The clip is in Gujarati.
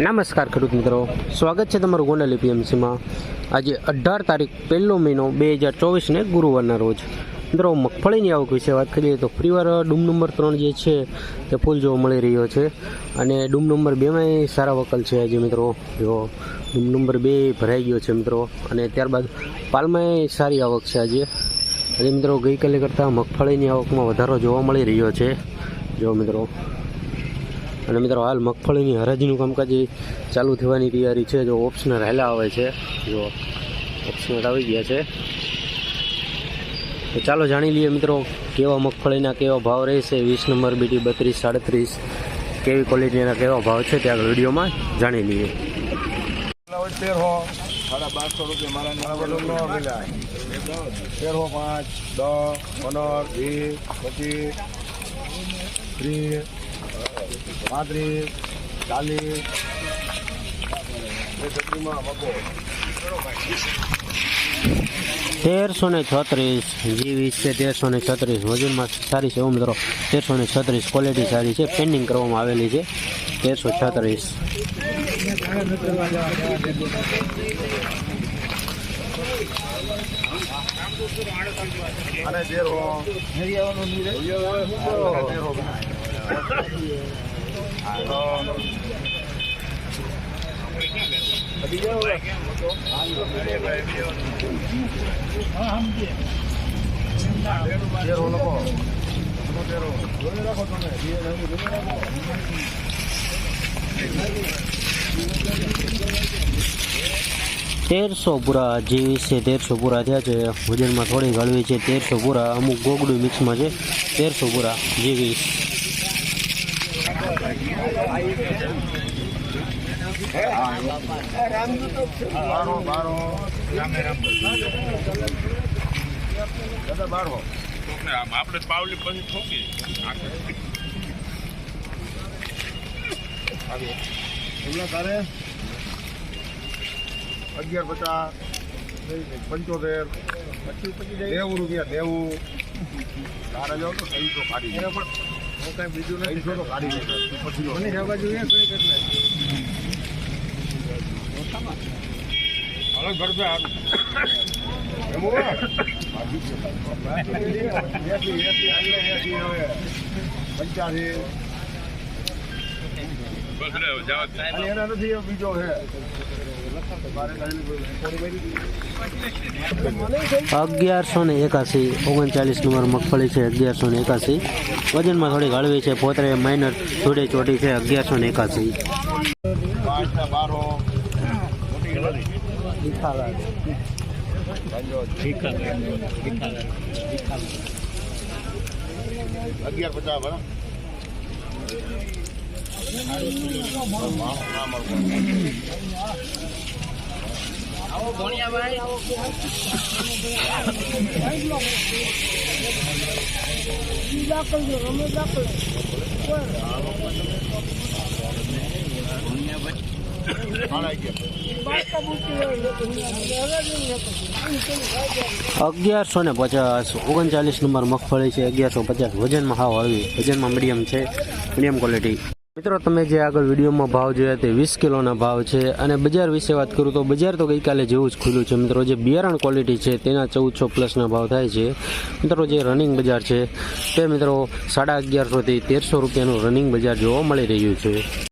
નમસ્કાર ખેડૂત મિત્રો. સ્વાગત છે તમારું ગોંડલ એપીએમસીમાં. આજે અઢાર તારીખ પહેલો મહિનો બે હજાર ચોવીસને ગુરુવારના રોજ. મિત્રો, મગફળીની આવક વિશે વાત કરીએ તો ફરીવાર ડૂમ નંબર ત્રણ જે છે, તે ફૂલ જોવા મળી રહ્યો છે. અને ડૂમ નંબર બેમાંય સારા વકલ છે આજે મિત્રો. જો ડૂમ નંબર બે ભરાઈ ગયો છે મિત્રો. અને ત્યારબાદ પાલમાંય સારી આવક છે આજે. અને મિત્રો, ગઈકાલે કરતાં મગફળીની આવકમાં વધારો જોવા મળી રહ્યો છે. જો મિત્રો અને મિત્રો હાલ મગફળીની હરાજીનું કામકાજ ચાલુ થવાની તૈયારી છે. જો ઓપ્શનર હેલા આવે છે જો ઓપ્શનર આવી ગયા છે. તો ચાલો જાણી લઈએ મિત્રો કેવા મગફળીના કેવા ભાવ રહેશે? વીસ નંબર બીટી બત્રીસ સાડત્રીસ કેવી ક્વોલિટીના કેવા ભાવ છે તે આગળ વિડીયોમાં જાણી લઈએ. સાડા બારસો રૂપિયા તેરસો પાંચ દસ પંદર વીસ પચીસ ત્રીસ પાંત્રીસ ચાલીસ. તેરસો ને છત્રીસ જી વીસ છે તેરસો ને છત્રીસ. વજનમાં સારી છે એવું મિત્રો. તેરસો ને છત્રીસ ક્વોલિટી સારી છે. પેન્ડિંગ કરવામાં આવેલી છે. તેરસો છત્રીસ. અને તેરસો પૂરા જેવી છે, તેરસો પૂરા થયા છે. વજનમાં થોડી હળવી છે, તેરસો પૂરા. અમુક ગોગડું મિક્સમાં છે, તેરસો પૂરા જે બારો બારો દાદા બારો આપણે પાવલી પછી ઠોકી એમના તારે અગિયાર પચાસ. પંચોતેર નેવું રૂપિયા નેવું તારે જાવ તો ત્રણસો કાઢી પણ હું કાંઈ બીજું નથી મને જવા જોઈએ કઈ કેટલા અલગ ભરશે એમ હોય? એસી, એસી, આગળ એસી હવે. પંચ્યાસી બસ રે જવા અને એના નથી બીજો છે. અગિયારસો ને એકાસી ઓગણચાલીસ નંબર મગફળી છે, અગિયારસો ને એકાસી વજનમાં થોડી હળવી છે, પોતરે માઇનર થોડી ચોટી છે, અગિયારસો ને એકાસી અગિયાર ના અગિયારસો ને પચાસ, ઓગણચાલીસ નંબર મગફળી છે, અગિયારસો પચાસ, વજનમાં હાવ હળવી, વજનમાં મીડિયમ છે મીડિયમ ક્વોલિટી મિત્રો, તમે જે આગળ વિડીયોમાં ભાવ જોયા તે વીસ કિલોના ભાવ છે અને બજાર વિશે વાત કરું તો બજાર તો ગઈકાલે જેવું જ ખુલ્લું છે. મિત્રો, જે બિયારણ ક્વોલિટી છે તેના ચૌદસો પ્લસના ભાવ થાય છે. મિત્રો, જે રનિંગ બજાર છે તે, મિત્રો, સાડા અગિયારસોથી તેરસો રૂપિયાનું રનિંગ બજાર જોવા મળી રહ્યું છે.